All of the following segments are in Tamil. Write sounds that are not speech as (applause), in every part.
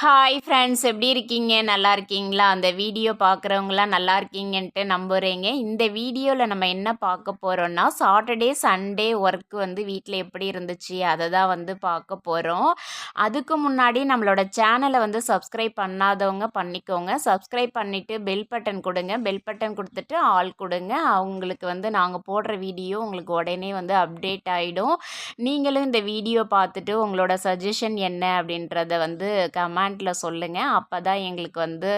ஹாய் ஃப்ரெண்ட்ஸ் எப்படி இருக்கீங்க? நல்லா இருக்கீங்களா? அந்த வீடியோ பார்க்குறவங்களாம் நல்லா இருக்கீங்கன்ட்டு நம்புகிறேங்க இந்த வீடியோவில் நம்ம என்ன பார்க்க போகிறோன்னா சாட்டர்டே சண்டே ஒர்க் வந்து வீட்டில் எப்படி இருந்துச்சு? அதை தான் வந்து பார்க்க போகிறோம் அதுக்கு முன்னாடி நம்மளோட சேனலை வந்து சப்ஸ்கிரைப் பண்ணாதவங்க பண்ணிக்கோங்க. சப்ஸ்கிரைப் பண்ணிவிட்டு பெல் பட்டன் கொடுங்க. பெல் பட்டன் கொடுத்துட்டு ஆள் கொடுங்க. அவங்களுக்கு வந்து நாங்கள் போடுற வீடியோ உங்களுக்கு உடனே வந்து அப்டேட் ஆகிடும் நீங்களும் இந்த வீடியோ பார்த்துட்டு உங்களோட சஜஷன் என்ன அப்படின்றத வந்து கமெண்ட் கமெண்ட்டில் சொல்லுங்கள் அப்போ தான் எங்களுக்கு வந்து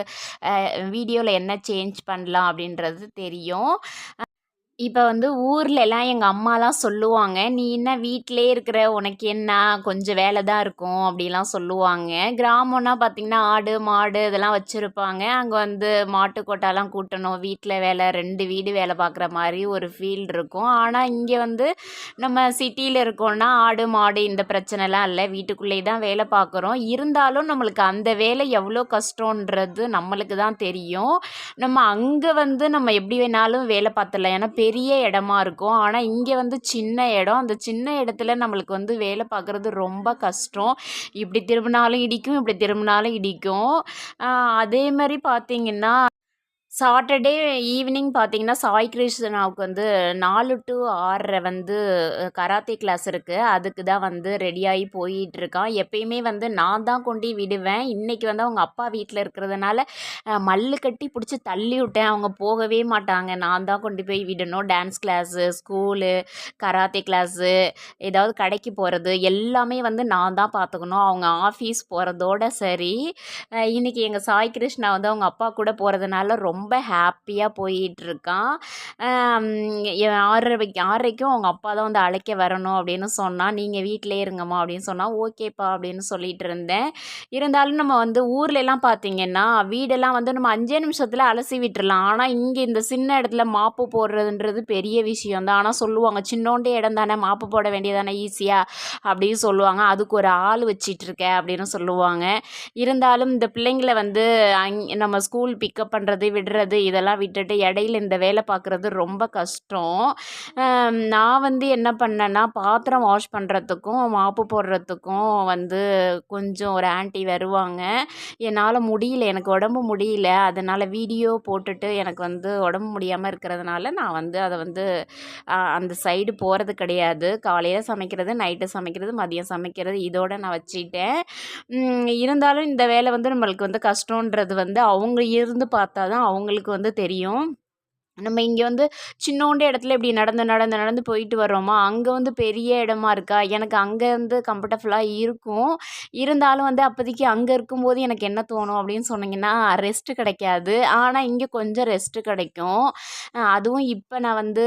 வீடியோவில் என்ன சேஞ்ச் பண்ணலாம் அப்படின்றது தெரியும். இப்போ வந்து ஊர்லலாம் எங்கள் அம்மாலாம் சொல்லுவாங்க நீ என்ன வீட்டிலே இருக்கிற உனக்கு என்ன? கொஞ்சம் வேலை தான் இருக்கும் அப்படிலாம் சொல்லுவாங்க. கிராமம்னா பார்த்திங்கன்னா ஆடு மாடு இதெல்லாம் வச்சுருப்பாங்க. அங்கே வந்து மாட்டு கொட்டாலாம் கூட்டணும். வீட்டில் வேலை ரெண்டு வீடு வேலை பார்க்குற மாதிரி ஒரு ஃபீல் இருக்கும். ஆனால் இங்கே வந்து நம்ம சிட்டியில் இருக்கோம்னா ஆடு மாடு இந்த பிரச்சனைலாம் இல்லை. வீட்டுக்குள்ளேயே தான் வேலை பார்க்குறோம் இருந்தாலும் நம்மளுக்கு அந்த வேலை எவ்வளோ கஷ்டன்றது நம்மளுக்கு தான் தெரியும். நம்ம அங்கே வந்து நம்ம எப்படி வேணாலும் வேலை பார்த்துடலாம். ஏன்னா பெரிய இடமா இருக்கும். ஆனால் இங்கே வந்து சின்ன இடம். அந்த சின்ன இடத்துல நம்மளுக்கு வந்து வேலை பார்க்குறது ரொம்ப கஷ்டம். இப்படி திரும்பினாலும் இடிக்கும் இப்படி திரும்பினாலும் இடிக்கும். அதே மாதிரி பார்த்திங்கன்னா சாட்டர்டே ஈவினிங் பார்த்தீங்கன்னா சாய் கிருஷ்ணாவுக்கு வந்து நாலு டு ஆறரை வந்து கராத்தே கிளாஸ் இருக்குது அதுக்கு தான் வந்து ரெடியாகி போயிட்டுருக்கான் எப்பயுமே வந்து நான் தான் கொண்டு விடுவேன். இன்றைக்கி வந்து அவங்க அப்பா வீட்டில் இருக்கிறதுனால மல்லு கட்டி பிடிச்சி தள்ளி விட்டேன். அவங்க போகவே மாட்டாங்க. நான் தான் கொண்டு போய் விடணும். Dance class school karate class ஏதாவது கடைக்கு போகிறது எல்லாமே வந்து நான் தான் பார்த்துக்கணும் அவங்க ஆஃபீஸ் போகிறதோட சரி. இன்றைக்கி எங்கள் சாய் கிருஷ்ணா வந்து அவங்க அப்பா கூட போகிறதுனால ரொம்ப ரொம்ப ஹாப்பியாக போயிட்டுருக்கான். ஆறரை ஆறரைக்கும் அவங்க அப்பா தான் வந்து அழைக்க வரணும் அப்படின்னு சொன்னால் நீங்கள் வீட்டிலே இருங்கம்மா அப்படின்னு சொன்னால் ஓகேப்பா அப்படின்னு சொல்லிட்டு இருந்தேன். இருந்தாலும் நம்ம வந்து ஊர்லெலாம் பார்த்திங்கன்னா வீடெல்லாம் வந்து நம்ம அஞ்சே நிமிஷத்தில் அலசி விட்டுறலாம். ஆனால் இங்கே இந்த சின்ன இடத்துல மாப்பு போடுறதுன்றது பெரிய விஷயம் தான். ஆனால் சொல்லுவாங்க சின்னோண்டே இடம் தானே மாப்பு போட வேண்டியதானே ஈஸியாக அப்படின்னு சொல்லுவாங்க. அதுக்கு ஒரு ஆள் வச்சிட்ருக்க அப்படின்னு சொல்லுவாங்க. இருந்தாலும் இந்த பிள்ளைங்களை வந்து அங் நம்ம ஸ்கூல் பிக்கப் பண்ணுறது விடுறது விடுறது இதெல்லாம் விட்டுட்டு இடையில இந்த வேலை பார்க்குறது ரொம்ப கஷ்டம். நான் வந்து என்ன பண்ணேன்னா பாத்திரம் வாஷ் பண்ணுறதுக்கும் மாப்பு போடுறதுக்கும் வந்து கொஞ்சம் ஒரு ஆண்டி வருவாங்க. என்னால் முடியல எனக்கு உடம்பு முடியல. அதனால் வீடியோ போட்டுட்டு எனக்கு வந்து உடம்பு முடியாமல் இருக்கிறதுனால நான் வந்து அதை வந்து அந்த சைடு போகிறது கிடையாது. காலையில் சமைக்கிறது நைட்டு சமைக்கிறது மதியம் சமைக்கிறது இதோடு நான் வச்சுட்டேன் இருந்தாலும் இந்த வேலை வந்து நம்மளுக்கு வந்து கஷ்டன்றது வந்து அவங்க இருந்து பார்த்தா தான் அவங்க அவங்களுக்கு வந்து தெரியும். நம்ம இங்கே வந்து சின்னோண்டு இடத்துல இப்படி நடந்து நடந்து நடந்து போயிட்டு வர்றோமா? அங்கே வந்து பெரிய இடமா இருக்கா? எனக்கு அங்கே வந்து கம்ஃபர்டபுளாக இருக்கும். இருந்தாலும் வந்து அப்போதைக்கு அங்கே இருக்கும்போது எனக்கு என்ன தோணும் அப்படின்னு சொன்னிங்கன்னா ரெஸ்ட்டு கிடைக்காது. ஆனால் இங்கே கொஞ்சம் ரெஸ்ட்டு கிடைக்கும். அதுவும் இப்போ நான் வந்து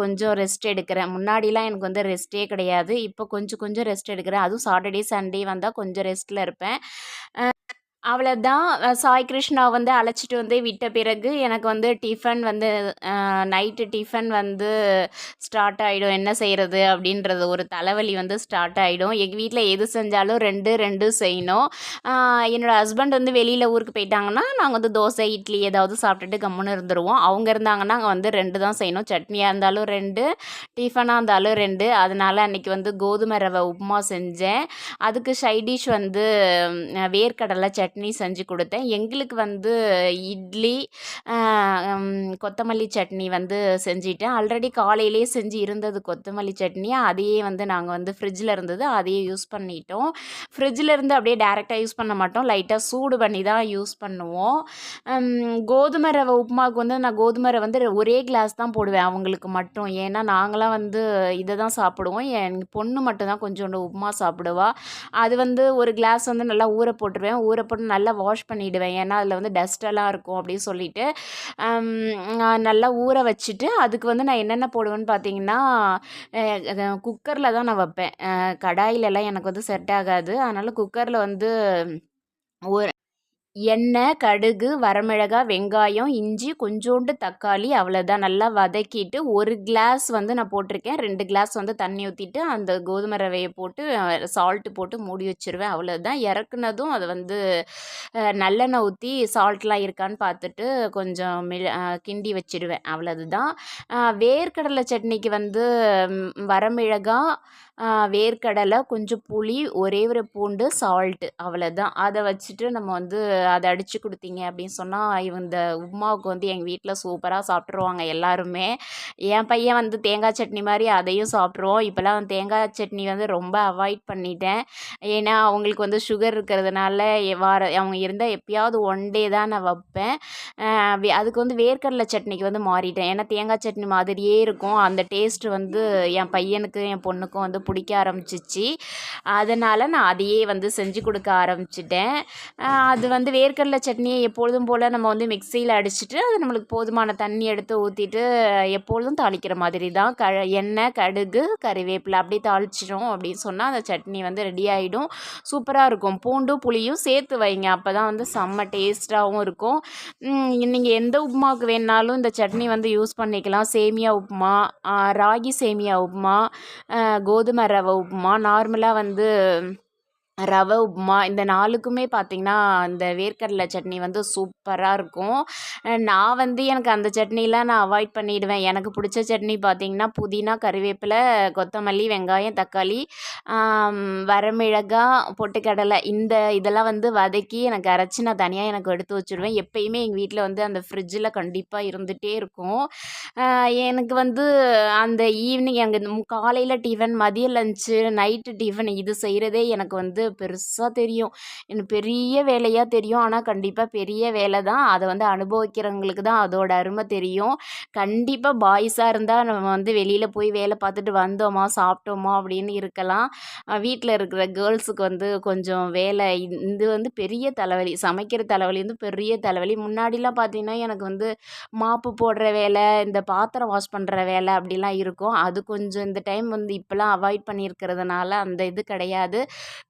கொஞ்சம் ரெஸ்ட் எடுக்கிறேன். முன்னாடிலாம் எனக்கு வந்து ரெஸ்ட்டே கிடையாது. இப்போ கொஞ்சம் கொஞ்சம் ரெஸ்ட் எடுக்கிறேன். அதுவும் சாட்டர்டே சண்டே வந்தால் கொஞ்சம் ரெஸ்ட்டில் இருப்பேன். அவ்வளோதான் சாய் கிருஷ்ணா வந்து அழைச்சிட்டு வந்து விட்ட பிறகு எனக்கு வந்து டிஃபன் வந்து நைட்டு டிஃபன் வந்து ஸ்டார்ட் ஆகிடும் என்ன செய்கிறது அப்படின்றது ஒரு தலைவலி வந்து ஸ்டார்ட் ஆகிடும் எங்கள் வீட்டில் எது செஞ்சாலும் ரெண்டு ரெண்டு செய்யணும். என்னோடய ஹஸ்பண்ட் வந்து வெளியில் ஊருக்கு போயிட்டாங்கன்னா நாங்கள் வந்து தோசை இட்லி ஏதாவது சாப்பிட்டுட்டு கம்முன்னு இருந்துருவோம். அவங்க இருந்தாங்கன்னா அங்கே வந்து ரெண்டு தான் செய்யணும். சட்னியாக இருந்தாலும் ரெண்டு டிஃபனாக இருந்தாலும் ரெண்டு. அதனால் அன்றைக்கி வந்து கோதுமை ரவை உப்புமா செஞ்சேன். அதுக்கு சைடிஷ் வந்து வேர்க்கடலை சட்னி சட்னி செஞ்சு கொடுத்தேன். எங்களுக்கு வந்து இட்லி கொத்தமல்லி சட்னி வந்து செஞ்சிட்டேன். ஆல்ரெடி காலையிலே செஞ்சு இருந்தது கொத்தமல்லி சட்னி. அதையே வந்து நாங்கள் வந்து ஃப்ரிட்ஜில் இருந்தது. அதையே யூஸ் பண்ணிட்டோம். ஃப்ரிட்ஜில் இருந்து அப்படியே டேரெக்டாக யூஸ் பண்ண மாட்டோம். லைட்டாக சூடு பண்ணி தான் யூஸ் பண்ணுவோம். கோதுமை ரவை உப்புமாவுக்கு வந்து நான் கோதுமை ரவை வந்து ஒரே கிளாஸ் தான் போடுவேன் அவங்களுக்கு மட்டும். ஏன்னா நாங்களாம் வந்து இதை தான் சாப்பிடுவோம். என் பொண்ணு மட்டும் தான் கொஞ்சோண்டு உப்புமா சாப்பிடுவா. அது வந்து ஒரு கிளாஸ் வந்து நல்லா ஊற போட்டுருவேன். ஊற போட்டு போட்டு நல்லா வாஷ் பண்ணிவிடுவேன் ஏன்னா அதில் வந்து டஸ்ட்டெல்லாம் இருக்கும் அப்படின்னு சொல்லிட்டு நல்லா ஊற வச்சுட்டு அதுக்கு வந்து நான் என்னென்ன போடுவேன்னு பார்த்தீங்கன்னா குக்கரில் தான் நான் வைப்பேன். கடாயிலெல்லாம் எனக்கு வந்து செட் ஆகாது. அதனால் குக்கரில் வந்து ஒரு எண்ணெய் கடுகு வரமிளகாய் வெங்காயம் இஞ்சி கொஞ்சோண்டு தக்காளி அவ்வளோதான் நல்லா வதக்கிட்டு ஒரு கிளாஸ் வந்து நான் போட்டிருக்கேன். ரெண்டு கிளாஸ் வந்து தண்ணி ஊற்றிட்டு அந்த கோதுமை ரவையை போட்டு சால்ட்டு போட்டு மூடி வச்சுருவேன். அவ்வளோதான் இறக்குனதும் அதை வந்து நல்லெண்ணெய் ஊற்றி சால்ட்லாம் இருக்கான்னு பார்த்துட்டு கொஞ்சம் மிள கிண்டி வச்சிடுவேன் அவ்வளோது தான் வேர்க்கடலை சட்னிக்கு வந்து வரமிளகாய் வேர்க்கடலை கொஞ்சம் புளி ஒரே ஒரு பூண்டு சால்ட்டு அவ்வளோதான் அதை வச்சுட்டு நம்ம வந்து அதை அடித்து கொடுத்தீங்க அப்படின்னு சொன்னால் இந்த உப்மாவுக்கு வந்து எங்கள் வீட்டில் சூப்பராக சாப்பிட்ருவாங்க எல்லாருமே. என் பையன் வந்து தேங்காய் சட்னி மாதிரி அதையும் சாப்பிட்ருவோம் இப்போல்லாம் தேங்காய் சட்னி வந்து ரொம்ப அவாய்ட் பண்ணிட்டேன். ஏன்னா அவங்களுக்கு வந்து சுகர் இருக்கிறதுனால வார அவங்க இருந்தால் எப்பயாவது ஒன் டே தான் நான் வைப்பேன். அதுக்கு வந்து வேர்க்கடலை சட்னிக்கு வந்து மாறிட்டேன். ஏன்னா தேங்காய் சட்னி மாதிரியே இருக்கும். அந்த டேஸ்ட் வந்து என் பையனுக்கு என் பொண்ணுக்கும் வந்து பிடிக்க ஆரம்பிச்சிச்சு. அதனால் நான் அதையே வந்து செஞ்சு கொடுக்க ஆரம்பிச்சிட்டேன். அது வந்து வேர்க்கடலை சட்னியை எப்பொழுதும் போல் நம்ம வந்து மிக்சியில் அடிச்சுட்டு அது நம்மளுக்கு போதுமான தண்ணி எடுத்து ஊற்றிட்டு எப்பொழுதும் தாளிக்கிற மாதிரி தான். க எண்ணெய் கடுகு கறிவேப்பிலை அப்படி தாளிச்சிடும் அப்படின்னு சொன்னால் அந்த சட்னி வந்து ரெடி ஆகிடும் சூப்பராக இருக்கும். பூண்டும் புளியும் சேர்த்து வைங்க. அப்போ தான் வந்து செம்ம டேஸ்ட்டாகவும் இருக்கும். நீங்கள் எந்த உப்புமாவுக்கு வேணாலும் இந்த சட்னி வந்து யூஸ் பண்ணிக்கலாம். சேமியா உப்புமா ராகி சேமியா உப்புமா கோதுமை ரவை உப்புமா நார்மலாக வந்து ரவை உப்புமா இந்த நாலுக்குமே பார்த்திங்கன்னா இந்த வேர்க்கடலை சட்னி வந்து சூப்பராக இருக்கும். நான் வந்து எனக்கு அந்த சட்னிலாம் நான் அவாய்ட் பண்ணிவிடுவேன் எனக்கு பிடிச்ச சட்னி பார்த்திங்கன்னா புதினா கருவேப்பிலை கொத்தமல்லி வெங்காயம் தக்காளி வரமிளகா பொட்டுக்கடலை இந்த இதெல்லாம் வந்து வதக்கி எனக்கு அரைச்சி நான் தனியாக எனக்கு எடுத்து வச்சுருவேன். எப்பயுமே எங்கள் வீட்டில் வந்து அந்த ஃப்ரிட்ஜில் கண்டிப்பாக இருந்துகிட்டே இருக்கும். எனக்கு வந்து அந்த ஈவினிங் அங்கே காலையில் டிஃபன் மதிய லஞ்சு நைட்டு டிஃபன் இது செய்கிறதே எனக்கு வந்து பெருசாக தெரியும். எனக்கு பெரிய வேலையாக தெரியும். ஆனால் கண்டிப்பாக பெரிய வேலை தான். அதை வந்து அனுபவிக்கிறவங்களுக்கு தான் அதோட அருமை தெரியும். கண்டிப்பாக பாய்ஸாக இருந்தால் நம்ம வந்து வெளியில் போய் வேலை பார்த்துட்டு வந்தோமா சாப்பிட்டோமா அப்படின்னு இருக்கலாம். வீட்டில் இருக்கிற கேர்ள்ஸுக்கு வந்து கொஞ்சம் வேலை. இது வந்து பெரிய தலைவலி. சமைக்கிற தலைவலி வந்து பெரிய தலைவலி. முன்னாடிலாம் பார்த்திங்கன்னா எனக்கு வந்து மாப்பு போடுற வேலை இந்த பாத்திரம் வாஷ் பண்ணுற வேலை அப்படிலாம் இருக்கும். அது கொஞ்சம் இந்த டைம் வந்து இப்போலாம் அவாய்ட் பண்ணியிருக்கிறதுனால அந்த இது கிடையாது.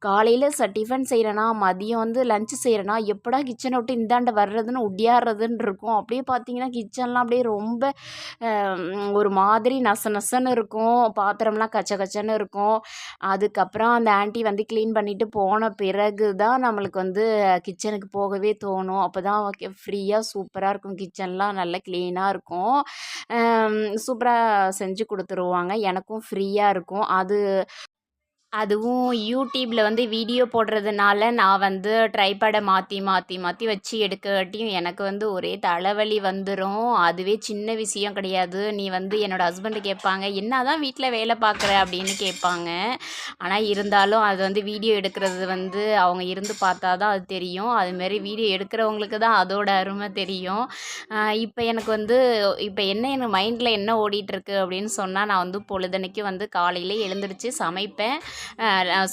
காலை காலையில் ச டிஃபன் செய்கிறேன்னா மதியம் வந்து லஞ்சு செய்கிறேன்னா எப்படா கிச்சனை விட்டு இந்தாண்ட வர்றதுன்னு ஒடியாடுறதுன்னு இருக்கும் அப்படியே பார்த்தீங்கன்னா கிச்சன்லாம் அப்படியே ரொம்ப ஒரு மாதிரி நச நசன்னு இருக்கும். பாத்திரம்லாம் கச்ச கச்சன்னு இருக்கும். அதுக்கப்புறம் அந்த ஆண்டி வந்து க்ளீன் பண்ணிவிட்டு போன பிறகு தான் நம்மளுக்கு வந்து கிச்சனுக்கு போகவே தோணும். அப்போ தான் ஓகே ஃப்ரீயாக சூப்பராக இருக்கும் கிச்சன்லாம் நல்லா க்ளீனாக இருக்கும். சூப்பராக செஞ்சு கொடுத்துருவாங்க. எனக்கும் ஃப்ரீயாக இருக்கும். அது அதுவும் யூடியூப்பில் வந்து வீடியோ போடுறதுனால நான் வந்து ட்ரைபேடை மாற்றி மாற்றி மாற்றி வச்சு எடுக்கட்டியும் எனக்கு வந்து ஒரே தலைவலி வந்துடும் அதுவே சின்ன விஷயம் கிடையாது. நீ வந்து என்னோடய ஹஸ்பண்டு கேட்பாங்க என்ன தான் வீட்டில் வேலை பார்க்குற? அப்படின்னு கேட்பாங்க. ஆனால் இருந்தாலும் அது வந்து வீடியோ எடுக்கிறது வந்து அவங்க இருந்து பார்த்தா தான் அது தெரியும். அதுமாரி வீடியோ எடுக்கிறவங்களுக்கு தான் அதோட அருமை தெரியும். இப்போ எனக்கு வந்து இப்போ என்ன எனக்கு மைண்டில் என்ன ஓடிட்டுருக்கு அப்படின்னு சொன்னால் நான் வந்து பொழுதனைக்கு வந்து காலையில் எழுந்திரிச்சு சமைப்பேன்.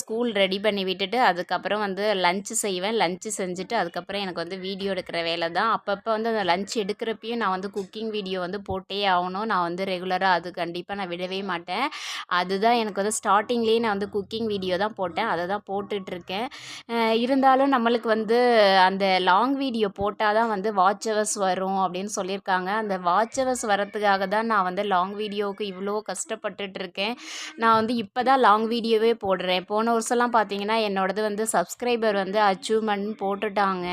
ஸ்கூல் ரெடி பண்ணி விட்டுட்டு அதுக்கப்புறம் வந்து லஞ்சு செய்வேன். லஞ்சு செஞ்சுட்டு அதுக்கப்புறம் எனக்கு வந்து வீடியோ எடுக்கிற வேலை தான். அப்பப்போ வந்து அந்த லன்ச் எடுக்கிறப்பையும் நான் வந்து குக்கிங் வீடியோ வந்து போட்டே ஆகணும். நான் வந்து ரெகுலராக அது கண்டிப்பாக நான் விடவே மாட்டேன். அதுதான் எனக்கு வந்து ஸ்டார்டிங்லேயே நான் வந்து குக்கிங் வீடியோ தான் போட்டேன். அதை தான் போட்டுட்ருக்கேன். இருந்தாலும் நம்மளுக்கு வந்து அந்த லாங் வீடியோ போட்டால் தான் வந்து வாட்ச் ஹவர்ஸ் வரும் அப்படின்னு சொல்லியிருக்காங்க. அந்த வாட்ச்சவர்ஸ் வரத்துக்காக தான் நான் வந்து லாங் வீடியோவுக்கு இவ்வளோ கஷ்டப்பட்டுட்ருக்கேன். நான் வந்து இப்போ தான் லாங் வீடியோவே போடுறேன். போன வருஷம்லாம் பார்த்தீங்கன்னா என்னோடது வந்து சப்ஸ்கிரைபர் வந்து அச்சீவ்மெண்ட் போட்டுட்டாங்க.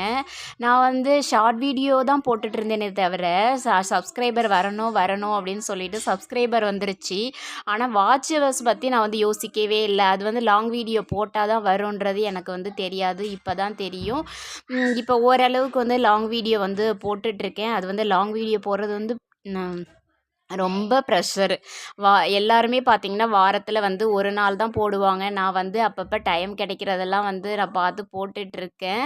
நான் வந்து ஷார்ட் வீடியோ தான் போட்டுட்டு இருந்தேனே தவிர சப்ஸ்கிரைபர் வரணும் வரணும் அப்படின்னு சொல்லிட்டு சப்ஸ்கிரைபர் வந்துருச்சு. ஆனால் வாட்ச் ஹவர்ஸ் பற்றி நான் வந்து யோசிக்கவே இல்லை. அது வந்து லாங் வீடியோ போட்டால் தான் வரும்ன்றது எனக்கு வந்து தெரியாது. இப்போ தான் தெரியும். இப்போ ஓரளவுக்கு வந்து லாங் வீடியோ வந்து போட்டுட்ருக்கேன் அது வந்து லாங் வீடியோ போடுறது வந்து ரொம்ப ப்ரெஷரு வா எல்லாருமே பார்த்திங்கன்னா வாரத்தில் வந்து ஒரு நாள் தான் போடுவாங்க. நான் வந்து அப்பப்போ டைம் கிடைக்கிறதெல்லாம் வந்து நான் பார்த்து போட்டுட்ருக்கேன்.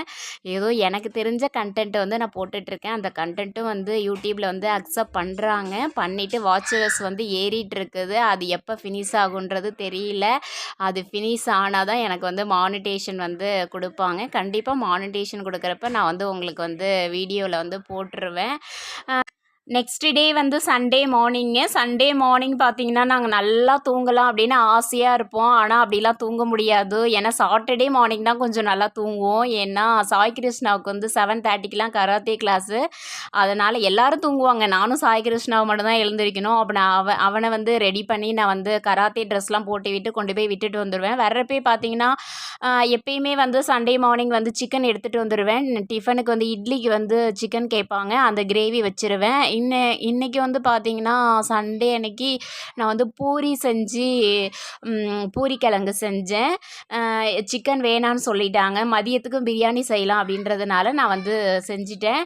ஏதோ எனக்கு தெரிஞ்ச கண்டென்ட்டை வந்து நான் போட்டுட்ருக்கேன். அந்த கண்டென்ட்டும் வந்து யூடியூப்பில் வந்து அக்செப்ட் பண்ணுறாங்க பண்ணிவிட்டு வாட்சர்ஸ் வந்து ஏறிட்டுருக்குது அது எப்போ ஃபினிஷ் ஆகுன்றது தெரியல. அது ஃபினிஷ் ஆனால் தான் எனக்கு வந்து மானிட்டேஷன் வந்து கொடுப்பாங்க. கண்டிப்பாக மானிட்டேஷன் கொடுக்குறப்ப நான் வந்து உங்களுக்கு வந்து வீடியோவில் வந்து போட்டுருவேன். நெக்ஸ்ட் டே வந்து சண்டே மார்னிங்கு சண்டே மார்னிங் பார்த்தீங்கன்னா நாங்கள் நல்லா தூங்கலாம் அப்படின்னு ஆசையாக இருப்போம். ஆனால் அப்படிலாம் தூங்க முடியாது. ஏன்னா சாட்டர்டே மார்னிங் தான் கொஞ்சம் நல்லா தூங்குவோம். ஏன்னா சாய் கிருஷ்ணாவுக்கு வந்து செவன் தேர்ட்டிக்கெலாம் கராத்தே கிளாஸு அதனால் எல்லோரும் தூங்குவாங்க. நானும் சாய் கிருஷ்ணாவை மட்டும்தான் எழுந்திருக்கணும். அப்போ நான் அவன் அவனை வந்து ரெடி பண்ணி நான் வந்து கராத்தே ட்ரெஸ்லாம் போட்டு விட்டு கொண்டு போய் விட்டுட்டு வந்துடுவேன் வர்றப்பே பார்த்தீங்கன்னா எப்பயுமே வந்து சண்டே மார்னிங் வந்து சிக்கன் எடுத்துகிட்டு வந்துடுவேன் டிஃபனுக்கு வந்து இட்லிக்கு வந்து சிக்கன் கேட்பாங்க. அந்த கிரேவி வச்சுருவேன். இன்ன இன்றைக்கி வந்து பார்த்திங்கன்னா சண்டே அன்னைக்கு நான் வந்து பூரி செஞ்சு பூரி கிழங்கு செஞ்சேன். சிக்கன் வேணான்னு சொல்லிட்டாங்க. மதியத்துக்கும் பிரியாணி செய்யலாம் அப்படின்றதுனால நான் வந்து செஞ்சிட்டேன்.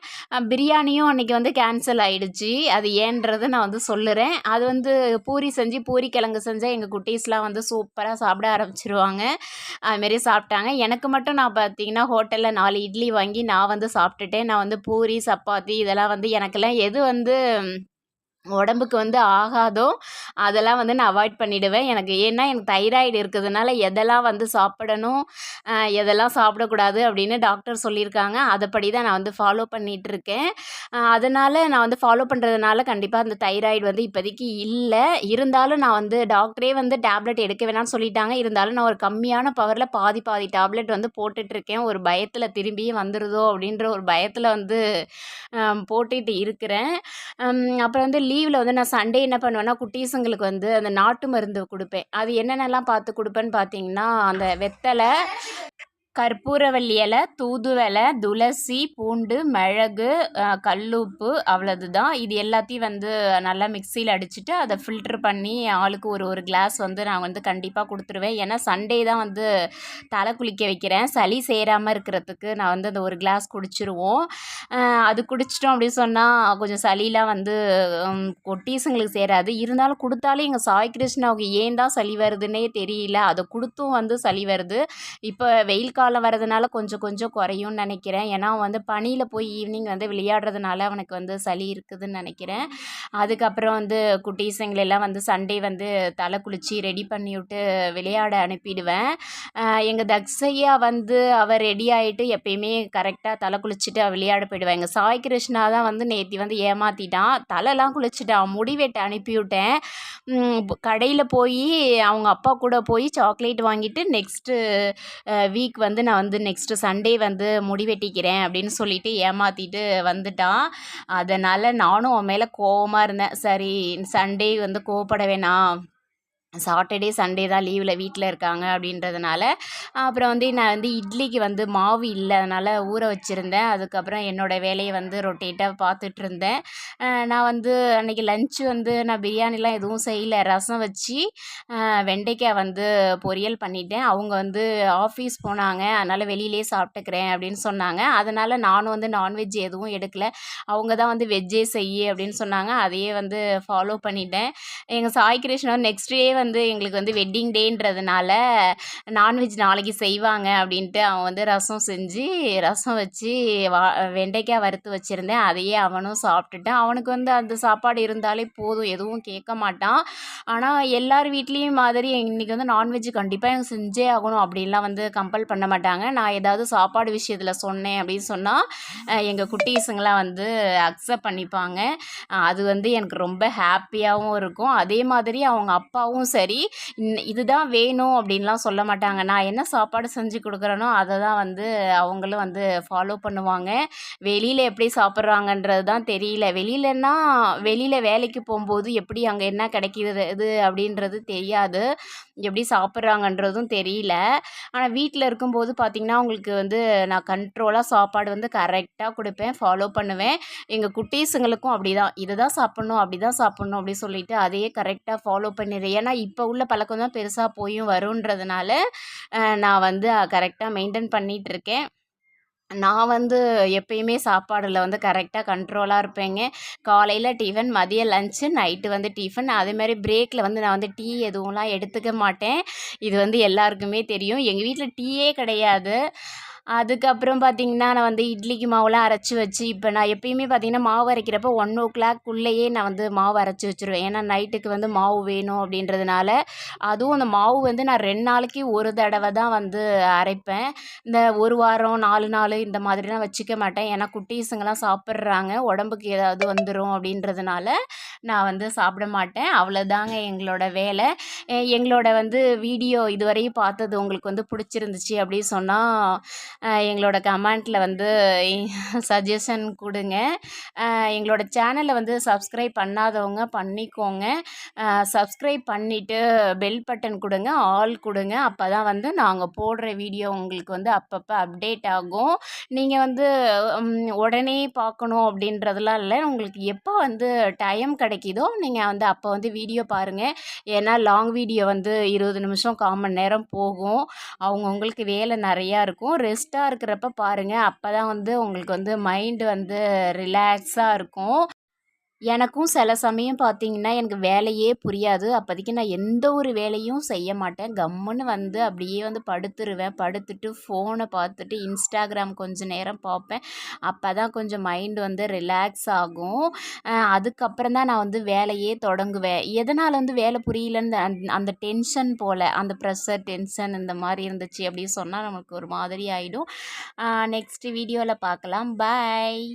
பிரியாணியும் அன்றைக்கி வந்து கேன்சல் ஆகிடுச்சி அது ஏன்றதை நான் வந்து சொல்லுறேன். அது வந்து பூரி செஞ்சு பூரி கிழங்கு செஞ்சால் எங்கள் குட்டீஸ்லாம் வந்து சூப்பராக சாப்பிட ஆரம்பிச்சிருவாங்க. அதுமாரி சாப்பிட்டாங்க. எனக்கு மட்டும் நான் பார்த்தீங்கன்னா ஹோட்டலில் நாலு இட்லி வாங்கி நான் வந்து சாப்பிட்டுட்டேன். நான் வந்து பூரி சப்பாத்தி இதெல்லாம் வந்து எனக்கெல்லாம் எது வந்து வந்து உடம்புக்கு வந்து ஆகாதோ அதெல்லாம் வந்து நான் அவாய்ட் பண்ணிவிடுவேன் எனக்கு ஏன்னா எனக்கு தைராய்டு இருக்கிறதுனால எதெல்லாம் வந்து சாப்பிடணும் எதெல்லாம் சாப்பிடக்கூடாது அப்படின்னு டாக்டர் சொல்லியிருக்காங்க. அதைப்படி தான் நான் வந்து ஃபாலோ பண்ணிகிட்ருக்கேன் அதனால் நான் வந்து ஃபாலோ பண்ணுறதுனால கண்டிப்பாக அந்த தைராய்டு வந்து இப்போதைக்கு இல்லை. இருந்தாலும் நான் வந்து டாக்டரே வந்து டேப்லெட் எடுக்க வேணாம்னு சொல்லிட்டாங்க. இருந்தாலும் நான் ஒரு கம்மியான பவரில் பாதி பாதி டேப்லெட் வந்து போட்டுட்ருக்கேன் ஒரு பயத்தில் திரும்பியும் வந்துடுதோ அப்படின்ற ஒரு பயத்தில் வந்து போட்டுட்டு இருக்கிறேன். அப்புறம் வந்து லீவில் வந்து நான் சண்டே என்ன பண்ணுவேன்னா குட்டீஸுங்களுக்கு வந்து அந்த நாட்டு மருந்து கொடுப்பேன். அது என்னென்னலாம் பார்த்து கொடுப்பேன்னு பார்த்தீங்கன்னா அந்த வெத்தலை கற்பூரவள்ளி இலை தூதுவலை துளசி பூண்டு மிளகு கல்லுப்பு அவ்வளவு தான் இது எல்லாத்தையும் வந்து நல்லா மிக்சியில் அடிச்சுட்டு அதை ஃபில்ட்ரு பண்ணி ஆளுக்கு ஒரு ஒரு கிளாஸ் வந்து நான் வந்து கண்டிப்பாக கொடுத்துருவேன். ஏன்னா சண்டே தான் வந்து தலை குளிக்க வைக்கிறேன். சளி சேராமல் இருக்கிறதுக்கு நான் வந்து அந்த ஒரு கிளாஸ் குடிச்சிருவோம். அது குடிச்சிட்டோம் அப்படின்னு சொன்னால் கொஞ்சம் சளிலாம் வந்து கொட்டீஸுங்களுக்கு சேராது. இருந்தாலும் கொடுத்தாலும் எங்கள் சாய் கிருஷ்ணாவுக்கு ஏன் தான் சளி வருதுன்னே தெரியல. அதை கொடுத்தும் வந்து சளி வருது. இப்போ வெயில் காலம் காலம் வரதுனால கொஞ்சம் கொஞ்சம் குறையும்னு நினைக்கிறேன். ஏன்னா வந்து பனியில் போய் ஈவினிங் வந்து விளையாடுறதுனால அவனுக்கு வந்து சளி இருக்குதுன்னு நினைக்கிறேன். அதுக்கப்புறம் வந்து குட்டீஸுங்களெல்லாம் வந்து சண்டே வந்து தலை குளித்து ரெடி பண்ணி விட்டு விளையாட அனுப்பிடுவேன். எங்கள் தக்ஸையா வந்து அவர் ரெடி ஆகிட்டு எப்பயுமே கரெக்டாக தலை குளிச்சுட்டு விளையாட போயிடுவேன் எங்கள் சாய் கிருஷ்ணா தான் வந்து நேற்று வந்து ஏமாற்றிட்டான் தலைலாம் குளிச்சுட்டான். முடிவெட்ட அனுப்பிவிட்டேன். கடையில் போய் அவங்க அப்பா கூட போய் சாக்லேட் வாங்கிட்டு நெக்ஸ்ட்டு வீக் வந்து வந்து நான் வந்து நெக்ஸ்ட்டு சண்டே வந்து முடி வெட்டிக்கிறேன் அப்படின்னு சொல்லிட்டு ஏமாற்றிட்டு வந்துட்டான். அதனால் நானும் அவன் மேலே கோவமாக இருந்தேன். சரி சண்டே வந்து கோவப்பட வேணாம். சாட்டர்டே சண்டே தான் லீவில் வீட்டில் இருக்காங்க அப்படின்றதுனால அப்புறம் வந்து நான் வந்து இட்லிக்கு வந்து மாவு இல்லை அதனால் ஊற வச்சுருந்தேன். அதுக்கப்புறம் என்னோடய வேலையை வந்து ரொட்டேட்டாக பார்த்துட்ருந்தேன் நான் வந்து அன்றைக்கி லஞ்சு வந்து நான் பிரியாணிலாம் எதுவும் செய்யலை. ரசம் வச்சு வெண்டைக்காய் வந்து பொரியல் பண்ணிட்டேன். அவங்க வந்து ஆஃபீஸ் போனாங்க. அதனால் வெளியிலே சாப்பிட்டுக்கிறேன் அப்படின்னு சொன்னாங்க. அதனால் நானும் வந்து நான்வெஜ் எதுவும் எடுக்கலை. அவங்க தான் வந்து வெஜ்ஜே செய்ய அப்படின்னு சொன்னாங்க. அதையே வந்து ஃபாலோ பண்ணிட்டேன். எங்கள் சாய் கிருஷ்ணன் நெக்ஸ்ட் டே வந்து வந்து எங்களுக்கு வந்து வெட்டிங் டேன்றதுனால நான்வெஜ் நாளைக்கு செய்வாங்க அப்படின்ட்டு அவன் வந்து ரசம் செஞ்சு ரசம் வச்சு வா வெண்டைக்காய் வறுத்து வச்சுருந்தேன். அதையே அவனும் சாப்பிட்டுட்டான். அவனுக்கு வந்து அந்த சாப்பாடு இருந்தாலே போதும். எதுவும் கேட்க மாட்டான். ஆனால் எல்லார் வீட்லேயும் மாதிரி இன்றைக்கி வந்து நான்வெஜ் கண்டிப்பாக எனக்கு செஞ்சே ஆகணும் அப்படின்லாம் வந்து கம்பல் பண்ண மாட்டாங்க. நான் ஏதாவது சாப்பாடு விஷயத்தில் சொன்னேன் அப்படின்னு சொன்னால் எங்கள் குட்டீஸுங்களாம் வந்து அக்செப்ட் பண்ணிப்பாங்க. அது வந்து எனக்கு ரொம்ப ஹாப்பியாகவும் இருக்கும். அதே மாதிரி அவங்க அப்பாவும் சரி இதுதான் வேணும் அப்படின்லாம் சொல்ல மாட்டாங்க. நான் என்ன சாப்பாடு செஞ்சு கொடுக்குறேனோ அதை தான் வந்து அவங்களும் வந்து ஃபாலோ பண்ணுவாங்க. வெளியில் எப்படி சாப்பிட்றாங்கன்றது தான் தெரியல. வெளியிலன்னா வெளியில் வேலைக்கு போகும்போது எப்படி அங்கே என்ன கிடைக்கிறது இது அப்படின்றது தெரியாது. எப்படி சாப்பிட்றாங்கன்றதும் தெரியல. ஆனால் வீட்டில் இருக்கும்போது பார்த்திங்கன்னா அவங்களுக்கு வந்து நான் கண்ட்ரோலாக சாப்பாடு வந்து கரெக்டாக கொடுப்பேன் ஃபாலோ பண்ணுவேன். எங்கள் குட்டீஸுங்களுக்கும் அப்படி தான் இதை தான் சாப்பிட்ணும் அப்படி தான் சாப்பிட்ணும் அப்படி சொல்லிவிட்டு அதையே கரெக்டாக ஃபாலோ பண்ணிடுறேன். ஏன்னா இப்போ உள்ள பழக்கம் தான் பெருசாக போயும் வருன்றதுனால நான் வந்து கரெக்டாக மெயின்டைன் பண்ணிகிட்ருக்கேன் நான் வந்து எப்பயுமே சாப்பாடில் வந்து கரெக்டாக கண்ட்ரோலாக இருப்பேங்க. காலையில் டிஃபன் மதியம் லஞ்சு நைட்டு வந்து டிஃபன். அதேமாதிரி பிரேக்கில் வந்து நான் வந்து டீ எதுவும்லாம் எடுத்துக்க மாட்டேன். இது வந்து எல்லாருக்குமே தெரியும். எங்கள் வீட்டில் டீயே கிடையாது. அதுக்கப்புறம் பார்த்திங்கன்னா நான் வந்து இட்லிக்கு மாவுலாம் அரைச்சி வச்சு இப்போ நான் எப்பயுமே பார்த்திங்கன்னா மாவு அரைக்கிறப்போ ஒன் ஓ கிளாக்குள்ளேயே நான் வந்து மாவு அரைச்சி வச்சுருவேன். ஏன்னா நைட்டுக்கு வந்து மாவு வேணும் அப்படின்றதுனால அதுவும் அந்த மாவு வந்து நான் ரெண்டு நாளைக்கு ஒரு தடவை தான் வந்து அரைப்பேன். இந்த ஒரு வாரம் நாலு நாள் இந்த மாதிரிலாம் வச்சுக்க மாட்டேன். ஏன்னா குட்டீஸுங்கெல்லாம் சாப்பிட்றாங்க உடம்புக்கு ஏதாவது வந்துடும் அப்படின்றதுனால நான் வந்து சாப்பிட மாட்டேன். அவ்வளோதாங்க எங்களோட வேலை. எங்களோட வந்து வீடியோ இதுவரையும் பார்த்தது உங்களுக்கு வந்து பிடிச்சிருந்துச்சி அப்படின்னு சொன்னால் எங்களோட கமெண்ட்டில் வந்து (laughs) சஜஷன் கொடுங்க. எங்களோட சேனலை வந்து சப்ஸ்கிரைப் பண்ணாதவங்க பண்ணிக்கோங்க. சப்ஸ்கிரைப் பண்ணிவிட்டு பெல் பட்டன் கொடுங்க ஆல் கொடுங்க. அப்போ தான் வந்து நாங்கள் போடுற வீடியோ உங்களுக்கு வந்து அப்பப்போ அப்டேட் ஆகும். நீங்கள் வந்து உடனே பார்க்கணும் அப்படின்றதெல்லாம் இல்லை. உங்களுக்கு எப்போ வந்து டைம் கிடைக்கிதோ நீங்கள் வந்து அப்போ வந்து வீடியோ பாருங்கள் ஏன்னா லாங் வீடியோ வந்து இருபது நிமிஷம் கால் மணி நேரம் போகும். அவங்கவுங்களுக்கு வேலை நிறையா இருக்கும். ரெஸ்ட்டாக இருக்கிறப்ப பாருங்கள் அப்போ தான் வந்து உங்களுக்கு வந்து மைண்டு வந்து ரிலாக்ஸாக இருக்கும். எனக்கும் சில சமயம் பார்த்தீங்கன்னா எனக்கு வேலையே புரியாது. அப்போதைக்கு நான் எந்த ஒரு வேலையும் செய்ய மாட்டேன். கம்முன்னு வந்து அப்படியே வந்து படுத்துருவேன். படுத்துட்டு ஃபோனை பார்த்துட்டு இன்ஸ்டாகிராம் கொஞ்சம் நேரம் பார்ப்பேன். அப்போ தான் கொஞ்சம் மைண்டு வந்து ரிலாக்ஸ் ஆகும். அதுக்கப்புறம் தான் நான் வந்து வேலையே தொடங்குவேன். எதனால் வந்து வேலை புரியலன்னு அந்த அந்த டென்ஷன் போல் அந்த ப்ரெஷர் டென்ஷன் இந்த மாதிரி இருந்துச்சு அப்படின்னு சொன்னால் நமக்கு ஒரு மாதிரி ஆகிடும் நெக்ஸ்ட் வீடியோவில் பார்க்கலாம். பாய்